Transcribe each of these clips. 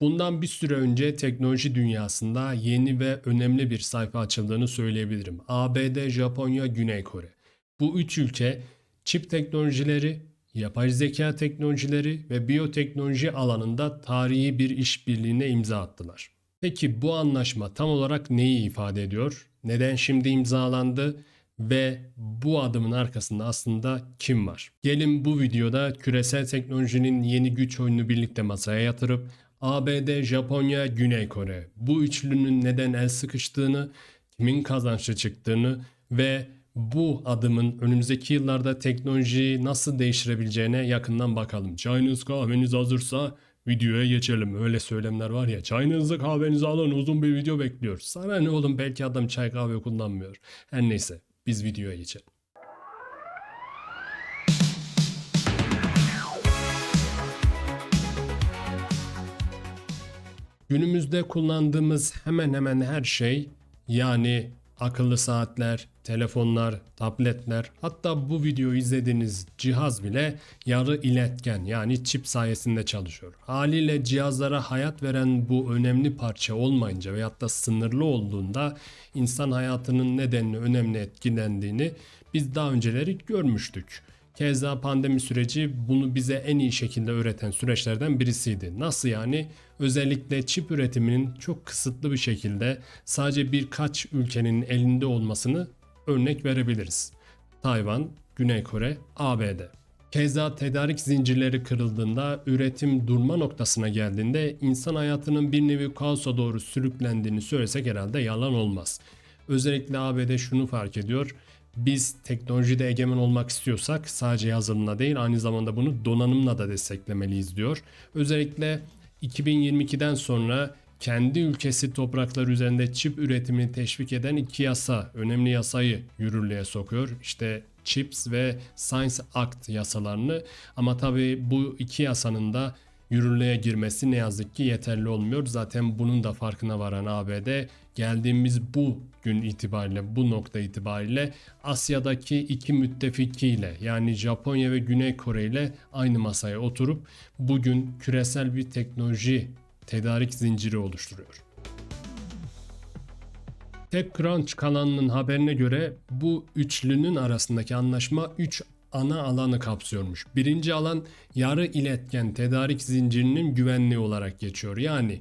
Bundan bir süre önce teknoloji dünyasında yeni ve önemli bir sayfa açıldığını söyleyebilirim. ABD, Japonya, Güney Kore. Bu üç ülke çip teknolojileri, yapay zeka teknolojileri ve biyoteknoloji alanında tarihi bir işbirliğine imza attılar. Peki bu anlaşma tam olarak neyi ifade ediyor? Neden şimdi imzalandı? Ve bu adımın arkasında aslında kim var? Gelin bu videoda küresel teknolojinin yeni güç oyununu birlikte masaya yatırıp ABD, Japonya, Güney Kore bu üçlünün neden el sıkıştığını, kimin kazançlı çıktığını ve bu adımın önümüzdeki yıllarda teknolojiyi nasıl değiştirebileceğine yakından bakalım. Çayınız kahveniz hazırsa videoya geçelim. Öyle söylemler var ya çayınızı kahvenizi alın uzun bir video bekliyor. Sana ne oğlum belki adam çay kahve kullanmıyor. Her neyse biz videoya geçelim. Günümüzde kullandığımız hemen hemen her şey yani akıllı saatler, telefonlar, tabletler hatta bu videoyu izlediğiniz cihaz bile yarı iletken yani çip sayesinde çalışıyor. Haliyle cihazlara hayat veren bu önemli parça olmayınca veyahut da sınırlı olduğunda insan hayatının nedenli önemli etkilendiğini biz daha önceleri görmüştük. Keza pandemi süreci bunu bize en iyi şekilde öğreten süreçlerden birisiydi. Nasıl yani? Özellikle çip üretiminin çok kısıtlı bir şekilde sadece birkaç ülkenin elinde olmasını örnek verebiliriz. Tayvan, Güney Kore, ABD. Keza tedarik zincirleri kırıldığında, üretim durma noktasına geldiğinde insan hayatının bir nevi kaosa doğru sürüklendiğini söylesek herhalde yalan olmaz. Özellikle ABD şunu fark ediyor biz teknolojide egemen olmak istiyorsak sadece yazılımla değil aynı zamanda bunu donanımla da desteklemeliyiz diyor. Özellikle 2022'den sonra kendi ülkesi topraklar üzerinde çip üretimini teşvik eden iki yasa, önemli yasayı yürürlüğe sokuyor. İşte CHIPS ve Science Act yasalarını ama tabii bu iki yasanın da yürürlüğe girmesi ne yazık ki yeterli olmuyor. Zaten bunun da farkına varan ABD geldiğimiz bu gün itibariyle bu nokta itibariyle Asya'daki iki müttefikiyle yani Japonya ve Güney Kore ile aynı masaya oturup bugün küresel bir teknoloji tedarik zinciri oluşturuyor. TechCrunch kanalının haberine göre bu üçlünün arasındaki anlaşma 3 ana alanı kapsıyormuş. Birinci alan yarı iletken tedarik zincirinin güvenliği olarak geçiyor. Yani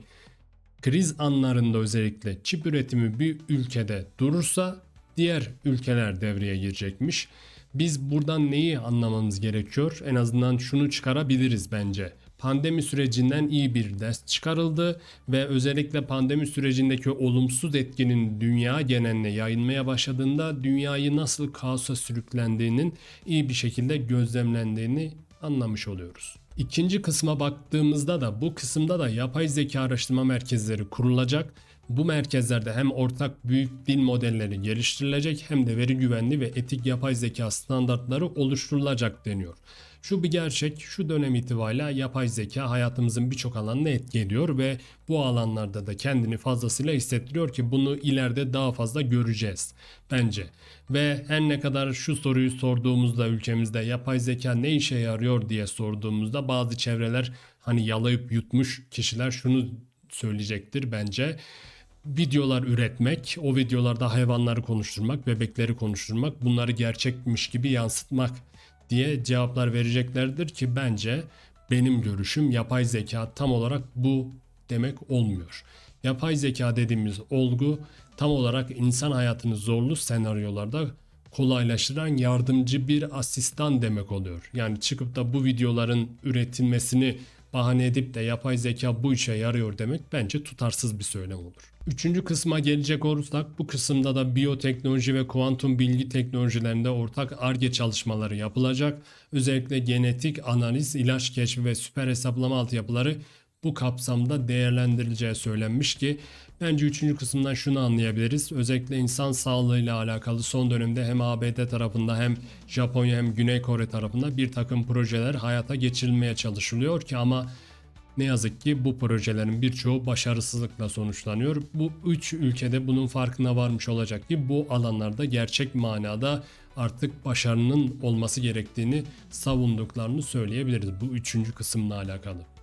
kriz anlarında özellikle çip üretimi bir ülkede durursa diğer ülkeler devreye girecekmiş. Biz buradan neyi anlamamız gerekiyor? En azından şunu çıkarabiliriz bence pandemi sürecinden iyi bir ders çıkarıldı ve özellikle pandemi sürecindeki olumsuz etkinin dünya geneline yayılmaya başladığında dünyayı nasıl kaosa sürüklendiğinin iyi bir şekilde gözlemlendiğini anlamış oluyoruz. İkinci kısma baktığımızda da bu kısımda da yapay zeka araştırma merkezleri kurulacak. Bu merkezlerde hem ortak büyük dil modelleri geliştirilecek hem de veri güvenli ve etik yapay zeka standartları oluşturulacak deniyor. Şu bir gerçek, şu dönem itibariyle yapay zeka hayatımızın birçok alanını etki ediyor ve bu alanlarda da kendini fazlasıyla hissettiriyor ki bunu ileride daha fazla göreceğiz bence. Ve her ne kadar şu soruyu sorduğumuzda ülkemizde yapay zeka ne işe yarıyor diye sorduğumuzda bazı çevreler hani yalayıp yutmuş kişiler şunu söyleyecektir bence videolar üretmek, o videolarda hayvanları konuşturmak, bebekleri konuşturmak, bunları gerçekmiş gibi yansıtmak diye cevaplar vereceklerdir ki bence benim görüşüm yapay zeka tam olarak bu demek olmuyor. Yapay zeka dediğimiz olgu tam olarak insan hayatını zorlu senaryolarda kolaylaştıran yardımcı bir asistan demek oluyor. Yani çıkıp da bu videoların üretilmesini bahane edip de yapay zeka bu işe yarıyor demek bence tutarsız bir söylem olur. Üçüncü kısma gelecek olursak bu kısımda da biyoteknoloji ve kuantum bilgi teknolojilerinde ortak ARGE çalışmaları yapılacak. Özellikle genetik analiz, ilaç keşfi ve süper hesaplama altyapıları bu kapsamda değerlendirileceği söylenmiş ki bence üçüncü kısımdan şunu anlayabiliriz. Özellikle insan sağlığıyla alakalı son dönemde hem ABD tarafında hem Japonya hem Güney Kore tarafında bir takım projeler hayata geçirilmeye çalışılıyor ki ama ne yazık ki bu projelerin birçoğu başarısızlıkla sonuçlanıyor. Bu üç ülkede bunun farkına varmış olacak ki bu alanlarda gerçek manada artık başarının olması gerektiğini savunduklarını söyleyebiliriz bu üçüncü kısımla alakalı.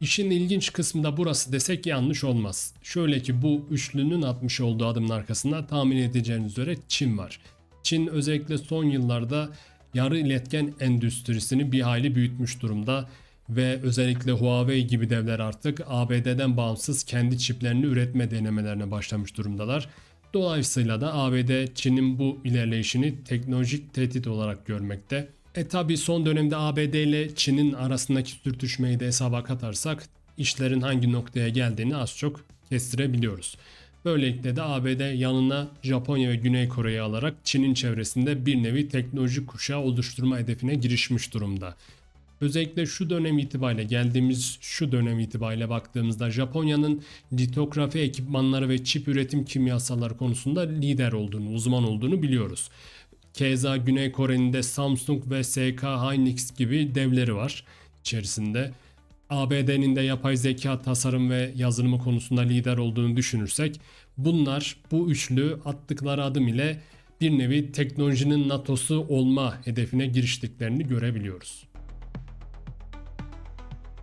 İşin ilginç kısmı da burası desek yanlış olmaz. Şöyle ki bu üçlünün atmış olduğu adımın arkasında tahmin edeceğiniz üzere Çin var. Çin özellikle son yıllarda yarı iletken endüstrisini bir hayli büyütmüş durumda ve özellikle Huawei gibi devler artık ABD'den bağımsız kendi çiplerini üretme denemelerine başlamış durumdalar. Dolayısıyla da ABD Çin'in bu ilerleyişini teknolojik tehdit olarak görmekte. E tabi son dönemde ABD ile Çin'in arasındaki sürtüşmeyi de hesaba katarsak işlerin hangi noktaya geldiğini az çok kestirebiliyoruz. Böylelikle de ABD yanına Japonya ve Güney Kore'yi alarak Çin'in çevresinde bir nevi teknoloji kuşağı oluşturma hedefine girişmiş durumda. Özellikle şu dönem itibariyle geldiğimiz şu dönem itibariyle baktığımızda Japonya'nın litografi ekipmanları ve çip üretim kimyasalları konusunda lider olduğunu, uzman olduğunu biliyoruz. Keza Güney Kore'nin de Samsung ve SK Hynix gibi devleri var içerisinde. ABD'nin de yapay zeka tasarım ve yazılımı konusunda lider olduğunu düşünürsek bunlar bu üçlü attıkları adım ile bir nevi teknolojinin NATO'su olma hedefine giriştiklerini görebiliyoruz.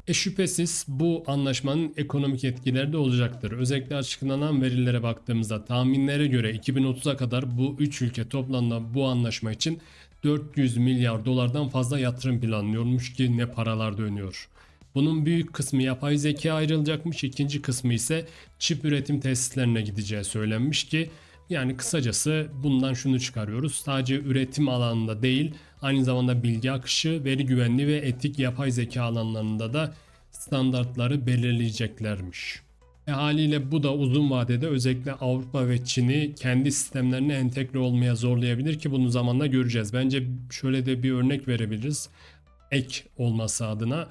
E şüphesiz bu anlaşmanın ekonomik etkileri de olacaktır. Özellikle açıklanan verilere baktığımızda tahminlere göre 2030'a kadar bu 3 ülke toplamda bu anlaşma için 400 milyar dolardan fazla yatırım planlıyormuş ki ne paralar dönüyor. Bunun büyük kısmı yapay zeka ayrılacakmış, ikinci kısmı ise çip üretim tesislerine gideceği söylenmiş ki yani kısacası bundan şunu çıkarıyoruz. Sadece üretim alanında değil, aynı zamanda bilgi akışı, veri güvenliği ve etik yapay zeka alanlarında da standartları belirleyeceklermiş. E haliyle bu da uzun vadede özellikle Avrupa ve Çin'i kendi sistemlerine entegre olmaya zorlayabilir ki bunu zamanla göreceğiz. Bence şöyle de bir örnek verebiliriz. Ek olması adına.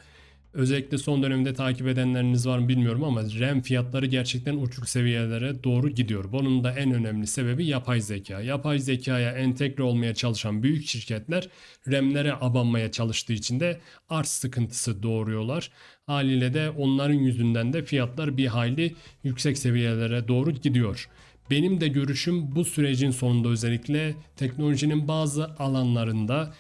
Özellikle son dönemde takip edenleriniz var mı bilmiyorum ama RAM fiyatları gerçekten uçuk seviyelere doğru gidiyor. Bunun da en önemli sebebi yapay zeka. Yapay zekaya entegre olmaya çalışan büyük şirketler RAM'lere abanmaya çalıştığı için de arz sıkıntısı doğuruyorlar. Haliyle de onların yüzünden de fiyatlar bir hayli yüksek seviyelere doğru gidiyor. Benim de görüşüm bu sürecin sonunda özellikle teknolojinin bazı alanlarında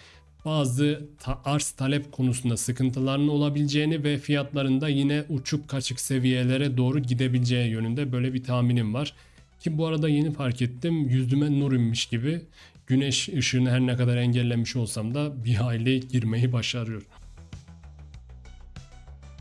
bazı ta- arz talep konusunda sıkıntıların olabileceğini ve fiyatlarında yine uçuk kaçık seviyelere doğru gidebileceği yönünde böyle bir tahminim var. Ki bu arada yeni fark ettim yüzüme nur inmiş gibi güneş ışığını her ne kadar engellemiş olsam da bir hayli girmeyi başarıyor.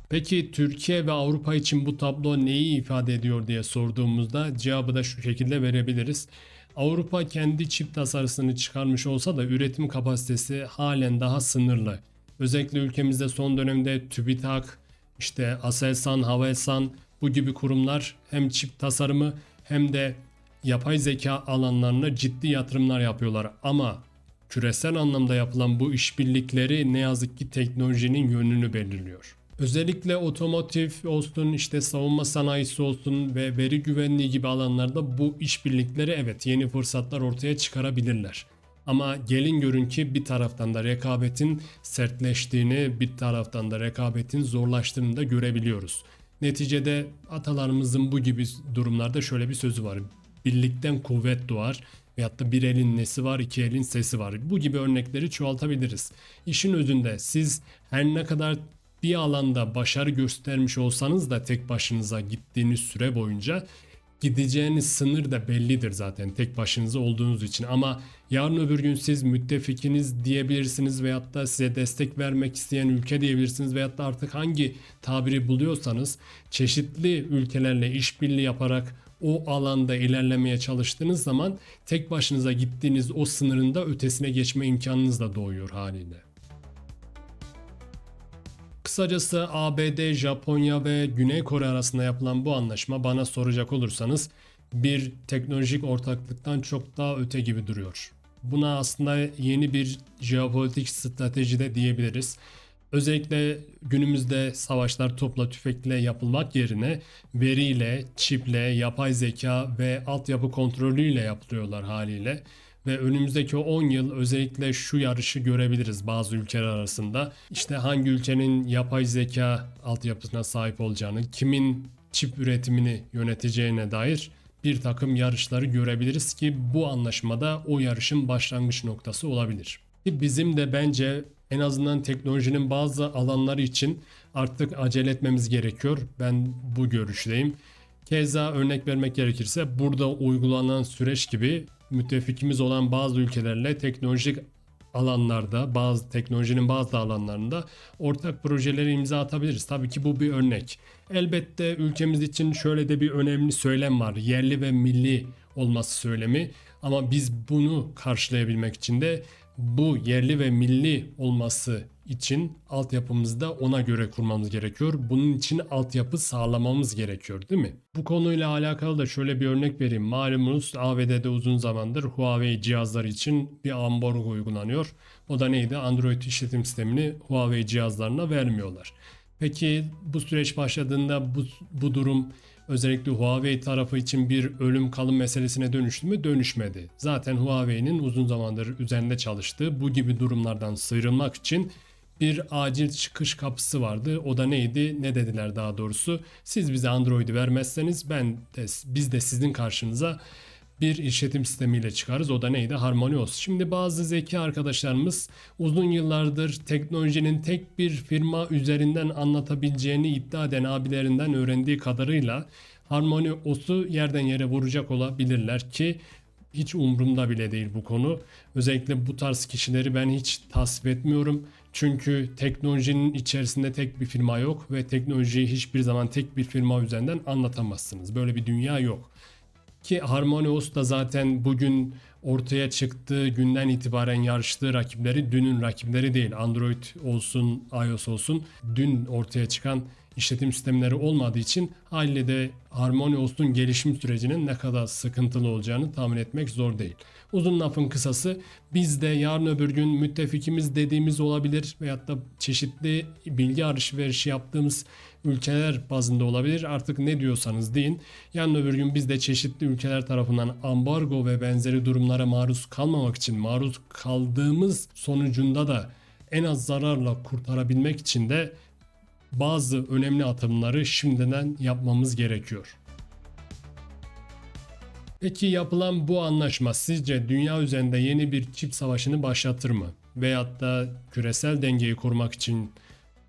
Peki Türkiye ve Avrupa için bu tablo neyi ifade ediyor diye sorduğumuzda cevabı da şu şekilde verebiliriz. Avrupa kendi çip tasarısını çıkarmış olsa da üretim kapasitesi halen daha sınırlı. Özellikle ülkemizde son dönemde TÜBİTAK, işte Aselsan, Havelsan bu gibi kurumlar hem çip tasarımı hem de yapay zeka alanlarına ciddi yatırımlar yapıyorlar. Ama küresel anlamda yapılan bu işbirlikleri ne yazık ki teknolojinin yönünü belirliyor. Özellikle otomotiv olsun, işte savunma sanayisi olsun ve veri güvenliği gibi alanlarda bu işbirlikleri evet yeni fırsatlar ortaya çıkarabilirler. Ama gelin görün ki bir taraftan da rekabetin sertleştiğini, bir taraftan da rekabetin zorlaştığını da görebiliyoruz. Neticede atalarımızın bu gibi durumlarda şöyle bir sözü var. Birlikten kuvvet doğar veyahut da bir elin nesi var iki elin sesi var. Bu gibi örnekleri çoğaltabiliriz. İşin özünde siz her ne kadar bir alanda başarı göstermiş olsanız da tek başınıza gittiğiniz süre boyunca gideceğiniz sınır da bellidir zaten tek başınıza olduğunuz için ama yarın öbür gün siz müttefikiniz diyebilirsiniz veyahut da size destek vermek isteyen ülke diyebilirsiniz veyahut da artık hangi tabiri buluyorsanız çeşitli ülkelerle işbirliği yaparak o alanda ilerlemeye çalıştığınız zaman tek başınıza gittiğiniz o sınırın da ötesine geçme imkanınız da doğuyor haliyle. Kısacası ABD, Japonya ve Güney Kore arasında yapılan bu anlaşma bana soracak olursanız bir teknolojik ortaklıktan çok daha öte gibi duruyor. Buna aslında yeni bir jeopolitik strateji de diyebiliriz. Özellikle günümüzde savaşlar topla tüfekle yapılmak yerine veriyle, çiple, yapay zeka ve altyapı kontrolüyle yapılıyorlar haliyle ve önümüzdeki 10 yıl özellikle şu yarışı görebiliriz bazı ülkeler arasında. İşte hangi ülkenin yapay zeka altyapısına sahip olacağını, kimin çip üretimini yöneteceğine dair bir takım yarışları görebiliriz ki bu anlaşmada o yarışın başlangıç noktası olabilir. Bizim de bence en azından teknolojinin bazı alanları için Artık acele etmemiz gerekiyor. Ben bu görüşteyim. Keza örnek vermek gerekirse burada uygulanan süreç gibi müttefikimiz olan bazı ülkelerle teknolojik alanlarda, bazı teknolojinin bazı alanlarında ortak projeleri imza atabiliriz. Tabii ki bu bir örnek. Elbette ülkemiz için şöyle de bir önemli söylem var. Yerli ve milli olması söylemi. Ama biz bunu karşılayabilmek için de bu yerli ve milli olması için altyapımızı da ona göre kurmamız gerekiyor. Bunun için altyapı sağlamamız gerekiyor değil mi? Bu konuyla alakalı da şöyle bir örnek vereyim. Malumunuz ABD'de uzun zamandır Huawei cihazları için bir ambargo uygulanıyor. O da neydi? Android işletim sistemini Huawei cihazlarına vermiyorlar. Peki bu süreç başladığında bu, bu durum özellikle Huawei tarafı için bir ölüm kalım meselesine dönüştü mü? Dönüşmedi. Zaten Huawei'nin uzun zamandır üzerinde çalıştığı bu gibi durumlardan sıyrılmak için bir acil çıkış kapısı vardı. O da neydi? Ne dediler daha doğrusu? Siz bize Android'i vermezseniz ben de biz de sizin karşınıza bir işletim sistemiyle çıkarız. O da neydi? HarmonyOS. Şimdi bazı zeki arkadaşlarımız uzun yıllardır teknolojinin tek bir firma üzerinden anlatabileceğini iddia eden abilerinden öğrendiği kadarıyla HarmonyOS'u yerden yere vuracak olabilirler ki hiç umurumda bile değil bu konu. Özellikle bu tarz kişileri ben hiç tasvip etmiyorum. Çünkü teknolojinin içerisinde tek bir firma yok ve teknolojiyi hiçbir zaman tek bir firma üzerinden anlatamazsınız. Böyle bir dünya yok. Ki HarmonyOS da zaten bugün ortaya çıktığı günden itibaren yarıştığı rakipleri dünün rakipleri değil. Android olsun, iOS olsun dün ortaya çıkan işletim sistemleri olmadığı için haliyle de HarmonyOS'un gelişim sürecinin ne kadar sıkıntılı olacağını tahmin etmek zor değil. Uzun lafın kısası biz de yarın öbür gün müttefikimiz dediğimiz olabilir veyahut da çeşitli bilgi alışverişi yaptığımız ülkeler bazında olabilir. Artık ne diyorsanız deyin. Yarın öbür gün biz de çeşitli ülkeler tarafından ambargo ve benzeri durumlara maruz kalmamak için maruz kaldığımız sonucunda da en az zararla kurtarabilmek için de bazı önemli atımları şimdiden yapmamız gerekiyor. Peki yapılan bu anlaşma sizce dünya üzerinde yeni bir çip savaşını başlatır mı? Veyahut da küresel dengeyi korumak için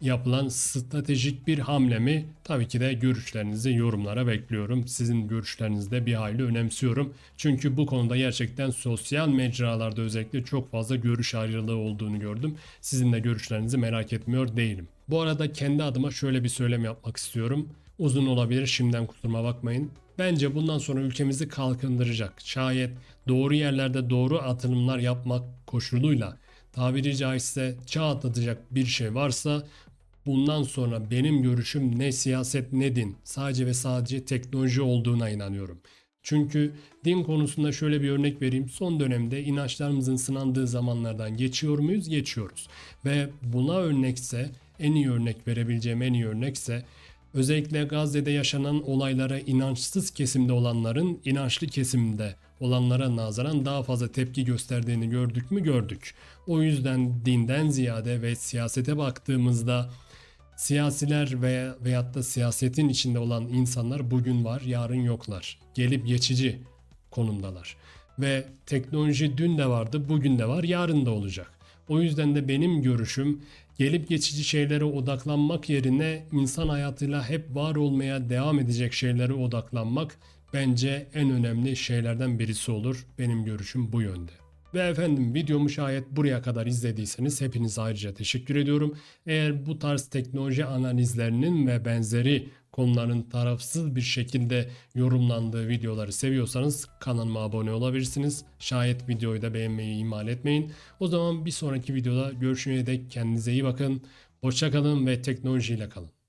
yapılan stratejik bir hamle mi? Tabii ki de görüşlerinizi yorumlara bekliyorum. Sizin görüşlerinizi de bir hayli önemsiyorum. Çünkü bu konuda gerçekten sosyal mecralarda özellikle çok fazla görüş ayrılığı olduğunu gördüm. Sizin de görüşlerinizi merak etmiyor değilim. Bu arada kendi adıma şöyle bir söylem yapmak istiyorum. Uzun olabilir şimdiden kusuruma bakmayın. Bence bundan sonra ülkemizi kalkındıracak. Şayet doğru yerlerde doğru atılımlar yapmak koşuluyla tabiri caizse çağ atlatacak bir şey varsa bundan sonra benim görüşüm ne siyaset ne din sadece ve sadece teknoloji olduğuna inanıyorum. Çünkü din konusunda şöyle bir örnek vereyim. Son dönemde inançlarımızın sınandığı zamanlardan geçiyor muyuz? Geçiyoruz. Ve buna örnekse en iyi örnek verebileceğim en iyi örnekse özellikle Gazze'de yaşanan olaylara inançsız kesimde olanların inançlı kesimde olanlara nazaran daha fazla tepki gösterdiğini gördük mü gördük. O yüzden dinden ziyade ve siyasete baktığımızda siyasiler veya veyahut da siyasetin içinde olan insanlar bugün var, yarın yoklar. Gelip geçici konumdalar. Ve teknoloji dün de vardı, bugün de var, yarın da olacak. O yüzden de benim görüşüm gelip geçici şeylere odaklanmak yerine insan hayatıyla hep var olmaya devam edecek şeylere odaklanmak bence en önemli şeylerden birisi olur. Benim görüşüm bu yönde. Ve efendim videomu şayet buraya kadar izlediyseniz hepinize ayrıca teşekkür ediyorum. Eğer bu tarz teknoloji analizlerinin ve benzeri konuların tarafsız bir şekilde yorumlandığı videoları seviyorsanız kanalıma abone olabilirsiniz. Şayet videoyu da beğenmeyi ihmal etmeyin. O zaman bir sonraki videoda görüşene dek kendinize iyi bakın. Hoşçakalın ve teknolojiyle kalın.